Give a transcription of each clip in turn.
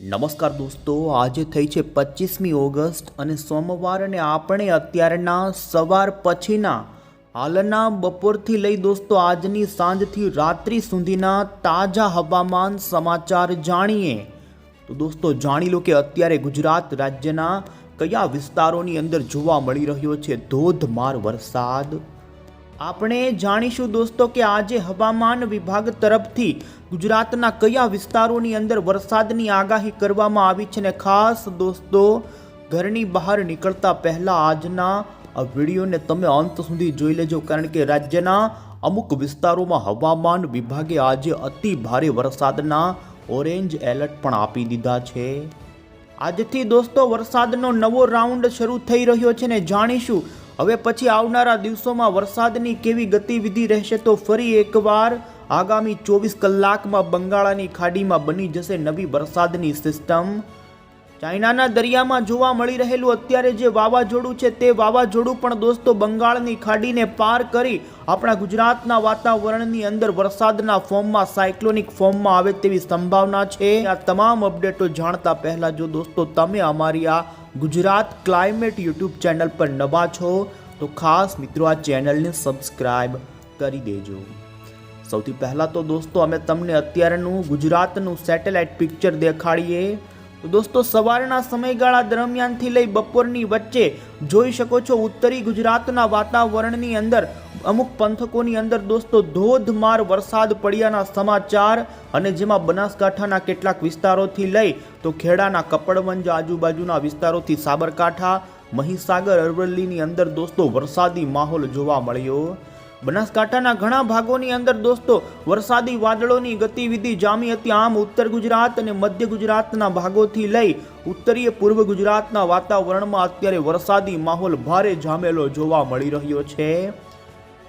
નમસ્કાર દોસ્તો, આજે થઈ છે પચીસમી ઓગસ્ટ અને સોમવાર અને આપણે અત્યારના સવાર પછીના હાલના બપોરથી લઈ દોસ્તો આજની સાંજથી રાત્રિ સુધીના તાજા હવામાન સમાચાર જાણીએ. તો દોસ્તો જાણી લો કે અત્યારે ગુજરાત રાજ્યના કયા વિસ્તારોની અંદર જોવા મળી રહ્યો છે ધોધમાર વરસાદ. આપણે જાણીશું દોસ્તો કે આજે હવામાન વિભાગ તરફથી ગુજરાતના કયા વિસ્તારોની અંદર વરસાદની આગાહી કરવામાં આવી છે ને ખાસ દોસ્તો, ઘરની બહાર નીકળતા પહેલા આજના આ વિડીયોને તમે અંત સુધી જોઈ લેજો કારણ કે રાજ્યના અમુક વિસ્તારોમાં હવામાન વિભાગે આજે અતિ ભારે વરસાદના ઓરેન્જ એલર્ટ પણ આપી દીધા છે. આજથી દોસ્તો વરસાદનો નવો રાઉન્ડ શરૂ થઈ રહ્યો છે ને જાણીશું હવે પછી આવનારા દિવસોમાં વરસાદની કેવી ગતિવિધિ રહેશે તો ફરી એકવાર આગામી ચોવીસ કલાકમાં બંગાળાની ખાડીમાં બની જશે નવી વરસાદની સિસ્ટમ. ચાઇનાના દરિયામાં જોવા મળી રહેલું અત્યારે જે વાવાઝોડું છે તે વાવાઝોડું પણ દોસ્તો બંગાળની ખાડીને પાર કરી આપણા ગુજરાતના વાતાવરણની અંદર વરસાદના ફોર્મમાં, સાયક્લોનિક ફોર્મમાં આવે તેવી સંભાવના છે. આ તમામ અપડેટો જાણતા પહેલા જો દોસ્તો તમે અમારી આ ગુજરાત ક્લાઇમેટ યુટ્યુબ ચેનલ પર નવા છો, તો ખાસ મિત્રો આ ચેનલને સબસ્ક્રાઇબ કરી દેજો. સૌથી પહેલાં તો દોસ્તો, અમે તમને અત્યારનું ગુજરાતનું સેટેલાઇટ પિક્ચર દેખાડીએ. તો દોસ્તો, સવારના સમયગાળા દરમિયાનથી લઈ બપોરની વચ્ચે જોઈ શકો છો ઉત્તરી ગુજરાતના વાતાવરણની અંદર અમુક પંથકોની અંદર દોસ્તો ધોધમાર વરસાદ પડ્યાના સમાચાર અને જેમાં બનાસકાંઠાના કેટલાક વિસ્તારોથી લઈ તો ખેડાના કપડવંજ આજુબાજુના વિસ્તારોથી સાબરકાંઠા, મહીસાગર, અરવલ્લીની અંદર દોસ્તો વરસાદી માહોલ જોવા મળ્યો. બનાસકાંઠાના ઘણા ભાગોની અંદર દોસ્તો વરસાદી વાદળોની ગતિવિધિ જામી હતી. આમ ઉત્તર ગુજરાત અને મધ્ય ગુજરાતના ભાગોથી લઈ ઉત્તરીય પૂર્વ ગુજરાતના વાતાવરણમાં અત્યારે વરસાદી માહોલ ભારે જામેલો જોવા મળી રહ્યો છે.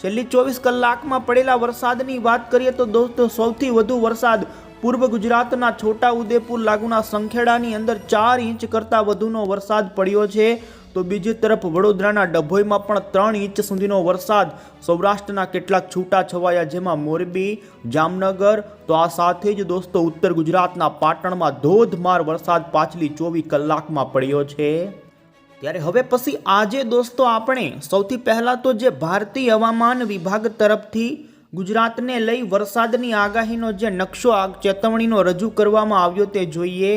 છેલ્લી ચોવીસ કલાકમાં પડેલા વરસાદની વાત કરીએ તો દોસ્તો, સૌથી વધુ વરસાદ પૂર્વ ગુજરાતના છોટા ઉદેપુર લાગુના સંખેડાની અંદર ચાર ઇંચ કરતાં વધુનો વરસાદ પડ્યો છે. તો બીજી તરફ વડોદરાના ડભોઈમાં પણ ત્રણ ઇંચ સુધીનો વરસાદ, સૌરાષ્ટ્રના કેટલાક છૂટા છવાયા જેમાં મોરબી, જામનગર, તો આ સાથે જ દોસ્તો ઉત્તર ગુજરાતના પાટણમાં ધોધમાર વરસાદ પાછલી ચોવીસ કલાકમાં પડ્યો છે. ત્યારે હવે પછી આજે દોસ્તો આપણે સૌથી પહેલાં તો જે ભારતીય હવામાન વિભાગ તરફથી ગુજરાતને લઈ વરસાદની આગાહીનો જે નકશો ચેતવણીનો રજૂ કરવામાં આવ્યો તે જોઈએ.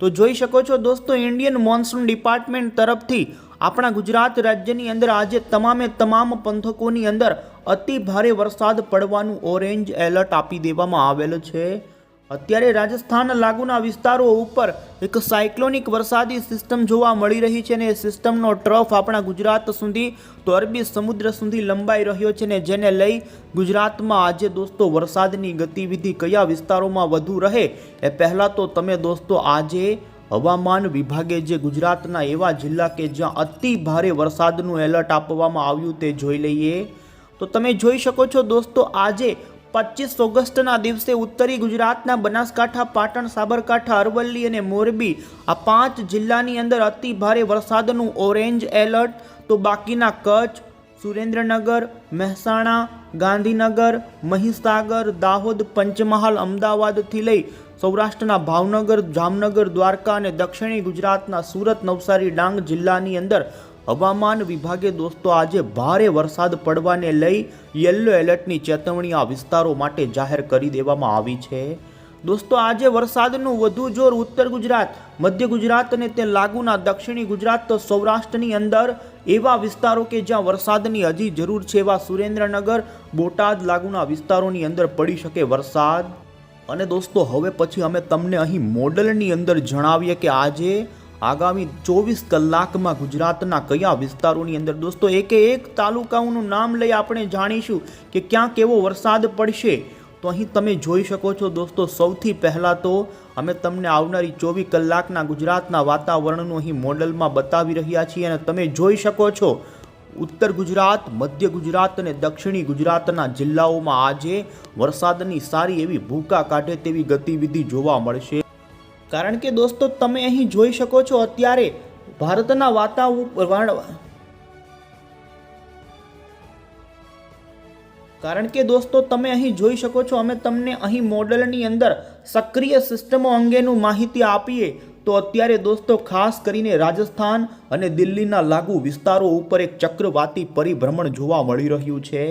તો જોઈ શકો છો દોસ્તો ઇન્ડિયન મોન્સૂન ડિપાર્ટમેન્ટ તરફથી આપણા ગુજરાત રાજ્યની અંદર આજે તમામે તમામ પંથકોની અંદર અતિ ભારે વરસાદ પડવાનું ઓરેન્જ એલર્ટ આપી દેવામાં આવેલ છે. અત્યારે રાજસ્થાન લાગુના વિસ્તારો ઉપર એક સાયક્લોનિક વરસાદી સિસ્ટમ જોવા મળી રહી છે ને એ સિસ્ટમનો ટ્રફ આપણા ગુજરાત સુધી, તો અરબી સમુદ્ર સુધી લંબાઈ રહ્યો છે ને જેને લઈ ગુજરાતમાં આજે દોસ્તો વરસાદની ગતિવિધિ કયા વિસ્તારોમાં વધુ રહે એ પહેલાં તો તમે દોસ્તો આજે હવામાન વિભાગે જે ગુજરાતના એવા જિલ્લા કે જ્યાં અતિ ભારે વરસાદનું એલર્ટ આપવામાં આવ્યું તે જોઈ લઈએ. તો તમે જોઈ શકો છો દોસ્તો આજે પચીસ ઓગસ્ટના દિવસે ઉત્તરી ગુજરાતના બનાસકાંઠા, પાટણ, સાબરકાંઠા, અરવલ્લી અને મોરબી આ પાંચ જિલ્લાની અંદર અતિ ભારે વરસાદનું ઓરેન્જ એલર્ટ. તો બાકીના કચ્છ, સુરેન્દ્રનગર, મહેસાણા, ગાંધીનગર, મહીસાગર, દાહોદ, પંચમહાલ, અમદાવાદથી લઈ સૌરાષ્ટ્રના ભાવનગર, જામનગર, દ્વારકા અને દક્ષિણી ગુજરાતના સુરત, નવસારી, ડાંગ જિલ્લાની અંદર હવામાન વિભાગે દોસ્તો આજે ભારે વરસાદ પડવાને લઈ યલો એલર્ટની ચેતવણી આ વિસ્તારો માટે જાહેર કરી દેવામાં આવી છે. દોસ્તો, આજે વરસાદનું વધુ જોર ઉત્તર ગુજરાત, મધ્ય ગુજરાત અને તે લાગુના દક્ષિણી ગુજરાત, તો સૌરાષ્ટ્રની અંદર એવા વિસ્તારો કે જ્યાં વરસાદની હજી જરૂર છે એવા સુરેન્દ્રનગર, બોટાદ લાગુના વિસ્તારોની અંદર પડી શકે વરસાદ. અને દોસ્તો, હવે પછી અમે તમને અહીં મોડલની અંદર જણાવીએ કે આજે આગામી ચોવીસ કલાકમાં ગુજરાતના કયા વિસ્તારોની અંદર? દોસ્તો, એકે એક તાલુકાઓનું નામ લઈ આપણે જાણીશું કે ક્યાં કેવો વરસાદ પડશે. તો અહીં તમે જોઈ શકો છો દોસ્તો, સૌથી પહેલાં તો અમે તમને આવનારી ચોવીસ કલાકના ગુજરાતના વાતાવરણનું અહીં મોડલમાં બતાવી રહ્યા છીએ અને તમે જોઈ શકો છો ઉત્તર ગુજરાત, મધ્ય ગુજરાત અને દક્ષિણી ગુજરાતના જિલ્લાઓમાં આજે વરસાદની સારી એવી ભૂકા કાઢે તેવી ગતિવિધિ જોવા મળશે. કારણ કે દોસ્તો, તમે અહીં જોઈ શકો છો અત્યારે ભારતના વાતાવરણ કારણ કે દોસ્તો, તમે અહીં જોઈ શકો છો, અમે તમને અહીં મોડલની અંદર સક્રિય સિસ્ટમો અંગેનું માહિતી આપીએ. તો અત્યારે દોસ્તો, ખાસ કરીને રાજસ્થાન અને દિલ્હીના લાગુ વિસ્તારો ઉપર એક ચક્રવાતી પરિભ્રમણ જોવા મળી રહ્યું છે.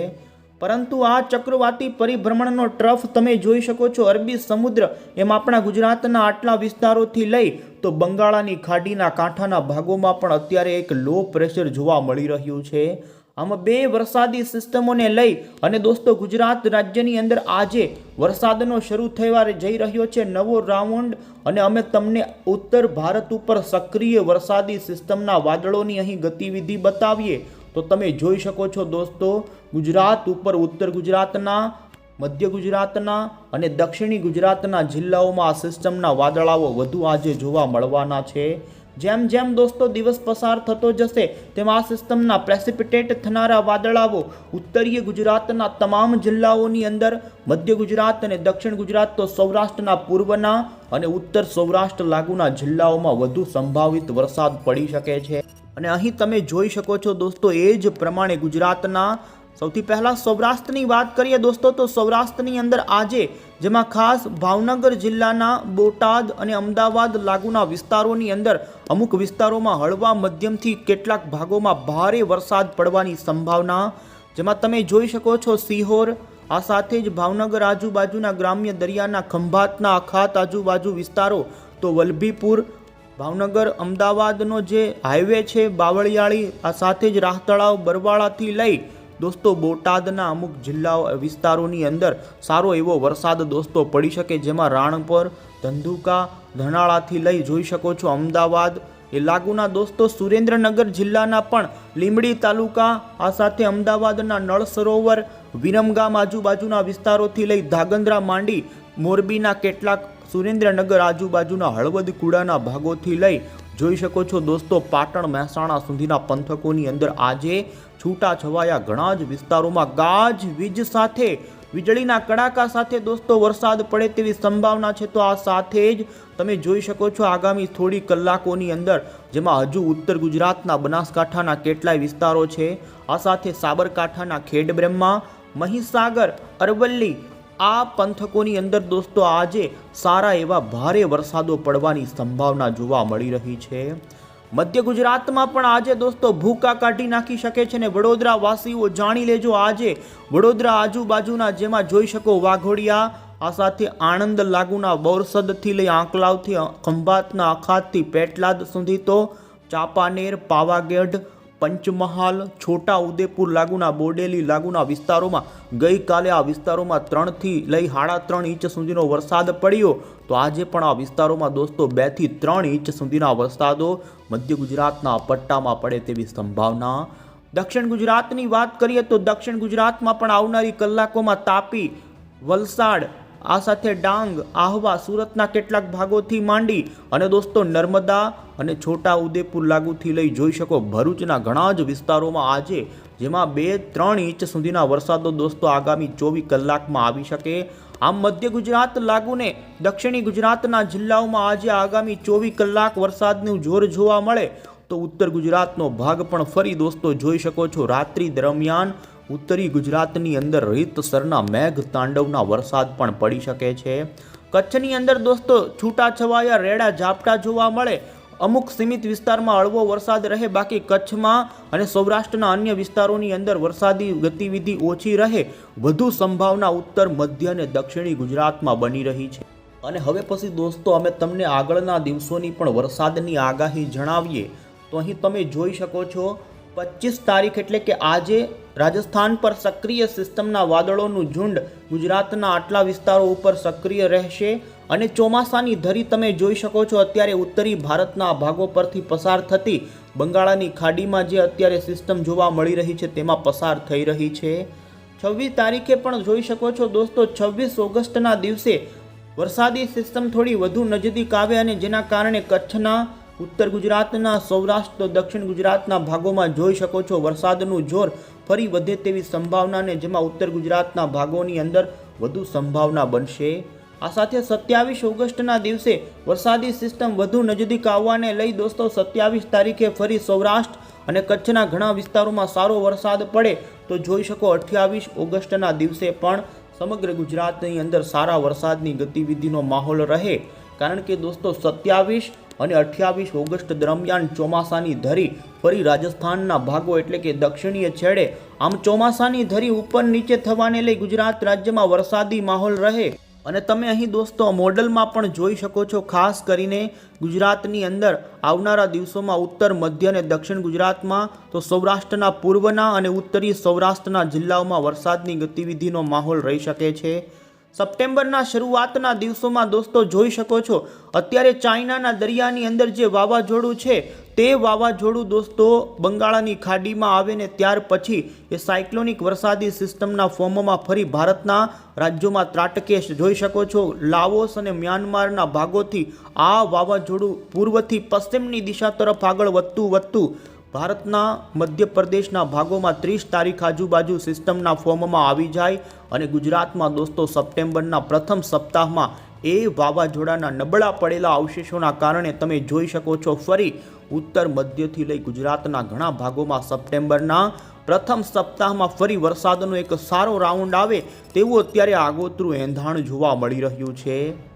પરંતુ આ ચક્રવાતી પરિભ્રમણનો ટ્રફ તમે જોઈ શકો છો. અરબી સમુદ્ર એમ આપણા ગુજરાતના આટલા વિસ્તારોથી લઈ તો બંગાળાની ખાડીના કાંઠાના ભાગોમાં પણ અત્યારે એક લો પ્રેશર જોવા મળી રહ્યું છે. આમાં બે વરસાદી સિસ્ટમોને લઈ અને દોસ્તો ગુજરાત રાજ્યની અંદર આજે વરસાદનો શરૂ થવા જઈ રહ્યો છે. નવો રાઉન્ડ અને અમે તમને ઉત્તર ભારત ઉપર સક્રિય વરસાદી સિસ્ટમના વાદળોની અહીં ગતિવિધિ બતાવીએ. તો તમે જોઈ શકો છો દોસ્તો, ગુજરાત ઉપર ઉત્તર ગુજરાતના, મધ્ય ગુજરાતના અને દક્ષિણી ગુજરાતના જિલ્લાઓમાં આ સિસ્ટમના વાદળાઓ વધુ આજે જોવા મળવાના છે. જેમ જેમ દોસ્તો દિવસ પસાર થતો જશે, તેમ આ સિસ્ટમના પ્રેસિપિટેટ થનારા વાદળાઓ ઉત્તરીય ગુજરાતના તમામ જિલ્લાઓની અંદર, મધ્ય ગુજરાત અને દક્ષિણ ગુજરાત તો સૌરાષ્ટ્રના પૂર્વના અને ઉત્તર સૌરાષ્ટ્ર લાગુના જિલ્લાઓમાં વધુ સંભવિત વરસાદ પડી શકે છે. અને અહીં તમે જોઈ શકો છો દોસ્તો, એ જ પ્રમાણે ગુજરાતના સૌથી પહેલાં સૌરાષ્ટ્રની વાત કરીએ દોસ્તો, તો સૌરાષ્ટ્રની અંદર આજે જેમાં ખાસ ભાવનગર જિલ્લાના બોટાદ અને અમદાવાદ લાગુના વિસ્તારોની અંદર અમુક વિસ્તારોમાં હળવા મધ્યમથી કેટલાક ભાગોમાં ભારે વરસાદ પડવાની સંભાવના, જેમાં તમે જોઈ શકો છો સિહોર, આ સાથે જ ભાવનગર આજુબાજુના ગ્રામ્ય દરિયાના ખંભાતના અખાત આજુબાજુ વિસ્તારો, તો વલભીપુર ભાવનગર અમદાવાદનો જે હાઈવે છે બાવળિયાળી, આ સાથે જ રાહ તળાવ બરવાળાથી લઈ દોસ્તો બોટાદના અમુક જિલ્લાઓ વિસ્તારોની અંદર સારો એવો વરસાદ દોસ્તો પડી શકે જેમાં રાણપર ધંધુકા, ધનાળાથી લઈ જોઈ શકો છો અમદાવાદ. એ લાગુના દોસ્તો સુરેન્દ્રનગર જિલ્લાના પણ લીંબડી તાલુકા, આ સાથે અમદાવાદના નળ સરોવર, વિરમગામ આજુબાજુના વિસ્તારોથી લઈ ધાગંદ્રા, માંડી, મોરબીના કેટલાક સુરેન્દ્રનગર આજુબાજુના હળવદ કુડાના ભાગોથી લઈ જોઈ શકો છો દોસ્તો, પાટણ મહેસાણા સુધીના પંથકોની અંદર આજે છૂટા છવાયા ઘણા જ વિસ્તારોમાં ગાજ, વીજ સાથે, વીજળીના કડાકા સાથે દોસ્તો વરસાદ પડે તેવી સંભાવના છે. તો આ સાથે જ તમે જોઈ શકો છો આગામી થોડી કલાકોની અંદર, જેમાં હજુ ઉત્તર ગુજરાતના બનાસકાંઠાના કેટલાય વિસ્તારો છે. આ સાથે સાબરકાંઠાના ખેડબ્રહ્મા, મહીસાગર, અરવલ્લી આ પંથકોની અંદર દોસ્તો આજે સારા એવા ભારે વરસાદો પડવાની સંભાવના જોવા મળી રહી છે. મધ્ય ગુજરાતમાં પણ આજે દોસ્તો ભૂકા કાઢી નાખી શકે છે ને વડોદરા વાસીઓ જાણી લેજો આજે વડોદરા આજુબાજુના જેમાં જોઈ શકો વાઘોડિયા, આ સાથે આણંદ લાગુના બોરસદથી લઈ આંકલાવથી, ખંભાતના અખાતથી, પેટલાદ સુધી તો ચાપાનેર, પાવાગઢ પંચમહાલ, છોટા ઉદેપુર લાગુના બોડેલી લાગુના વિસ્તારોમાં ગઈકાલે આ વિસ્તારોમાં ત્રણથી લઈ સાડા ત્રણ ઇંચ સુધીનો વરસાદ પડ્યો. તો આજે પણ આ વિસ્તારોમાં દોસ્તો બેથી ત્રણ ઇંચ સુધીના વરસાદો મધ્ય ગુજરાતના પટ્ટામાં પડે તેવી સંભાવના. દક્ષિણ ગુજરાતની વાત કરીએ તો દક્ષિણ ગુજરાતમાં પણ આવનારી કલાકોમાં તાપી, વલસાડ આ સાથે ડાંગ, આહવા સુરતના કેટલાક ભાગોથી માંડી અને દોસ્તો નર્મદા અને છોટા ઉદેપુર લાગુથી લઈ જોઈ શકો ભરૂચના ઘણા જ વિસ્તારોમાં આજે, જેમાં બે ત્રણ ઇંચ સુધીના વરસાદો દોસ્તો આગામી ચોવીસ કલાકમાં આવી શકે. આમ મધ્ય ગુજરાત લાગુને દક્ષિણી ગુજરાતના જિલ્લાઓમાં આજે આગામી ચોવીસ કલાક વરસાદનું જોર જોવા મળે, તો ઉત્તર ગુજરાતનો ભાગ પણ ફરી દોસ્તો જોઈ શકો છો. રાત્રિ દરમિયાન ઉત્તરી ગુજરાતની અંદર રીતસરના મેઘ તાંડવના વરસાદ પણ પડી શકે છે. કચ્છની અંદર દોસ્તો છૂટાછવાયા રેડા ઝાપટા જોવા મળે. અમુક સીમિત વિસ્તારમાં હળવો વરસાદ રહે, બાકી કચ્છમાં અને સૌરાષ્ટ્રના અન્ય વિસ્તારોની અંદર વરસાદી ગતિવિધિ ઓછી રહે. વધુ સંભાવના ઉત્તર, મધ્ય અને દક્ષિણી ગુજરાતમાં બની રહી છે. અને હવે પછી દોસ્તો અમે તમને આગળના દિવસોની પણ વરસાદની આગાહી જણાવીએ. તો અહીં તમે જોઈ શકો છો પચીસ તારીખ એટલે કે આજે રાજસ્થાન પર સક્રિય સિસ્ટમના વાદળોનું ઝુંડ ગુજરાતના આટલા વિસ્તારો ઉપર સક્રિય રહેશે અને ચોમાસાની ધરી તમે જોઈ શકો છો, અત્યારે ઉત્તરી ભારતના ભાગો પરથી પસાર થતી બંગાળાની ખાડીમાં જે અત્યારે સિસ્ટમ જોવા મળી રહી છે, તેમાં પસાર થઈ રહી છે. છવ્વીસ તારીખે પણ જોઈ શકો છો દોસ્તો, છવ્વીસ ઓગસ્ટના દિવસે વરસાદી સિસ્ટમ થોડી વધુ નજદીક આવે અને જેના કારણે કચ્છના ઉત્તર ગુજરાતના સૌરાષ્ટ્ર તો દક્ષિણ ગુજરાતના ભાગોમાં જોઈ શકો છો વરસાદનું જોર ફરી વધે તેવી સંભાવનાને જેમાં ઉત્તર ગુજરાતના ભાગોની અંદર વધુ સંભાવના બનશે. આ સાથે સત્યાવીસ ઓગસ્ટના દિવસે વરસાદી સિસ્ટમ વધુ નજદીક આવવાને લઈ દોસ્તો, સત્યાવીસ તારીખે ફરી સૌરાષ્ટ્ર અને કચ્છના ઘણા વિસ્તારોમાં સારો વરસાદ પડે તો જોઈ શકો અઠ્યાવીસ ઓગસ્ટના દિવસે પણ સમગ્ર ગુજરાતની અંદર સારા વરસાદની ગતિવિધિનો માહોલ રહે. કારણ કે દોસ્તો, સત્યાવીસ અને અઠ્યાવીસ ઓગસ્ટ દરમિયાન ચોમાસાની ધરી ફરી રાજસ્થાનના ભાગો એટલે કે દક્ષિણીય છેડે. આમ ચોમાસાની ધરી ઉપર નીચે થવાને લઈ ગુજરાત રાજ્યમાં વરસાદી માહોલ રહે. અને તમે અહીં દોસ્તો મોડલમાં પણ જોઈ શકો છો, ખાસ કરીને ગુજરાતની અંદર આવનારા દિવસોમાં ઉત્તર, મધ્ય અને દક્ષિણ ગુજરાતમાં તો સૌરાષ્ટ્રના પૂર્વના અને ઉત્તરી સૌરાષ્ટ્રના જિલ્લાઓમાં વરસાદની ગતિવિધિનો માહોલ રહી શકે છે. સપ્ટેમ્બરના શરૂઆતના દિવસોમાં દોસ્તો જોઈ શકો છો. અત્યારે ચાઇનાના દરિયાની અંદર જે વાવાઝોડું છે, તે વાવાઝોડું દોસ્તો બંગાળાની ખાડીમાં આવે ને ત્યાર પછી એ સાયક્લોનિક વરસાદી સિસ્ટમના ફોર્મમાં ફરી ભારતના રાજ્યોમાં ત્રાટકે જોઈ શકો છો. લાઓસ અને મ્યાનમારના ભાગોથી આ વાવાઝોડું પૂર્વથી પશ્ચિમની દિશા તરફ આગળ વધતું વધતું ભારતના મધ્યપ્રદેશના ભાગોમાં ત્રીસ તારીખ આજુબાજુ સિસ્ટમના ફોર્મમાં આવી જાય અને ગુજરાતમાં દોસ્તો સપ્ટેમ્બરના પ્રથમ સપ્તાહમાં એ વાવાઝોડાના નબળા પડેલા અવશેષોના કારણે તમે જોઈ શકો છો ફરી ઉત્તર મધ્યથી લઈ ગુજરાતના ઘણા ભાગોમાં સપ્ટેમ્બરના પ્રથમ સપ્તાહમાં ફરી વરસાદનો એક સારો રાઉન્ડ આવે તેવું અત્યારે આગોતરું એંધાણ જોવા મળી રહ્યું છે.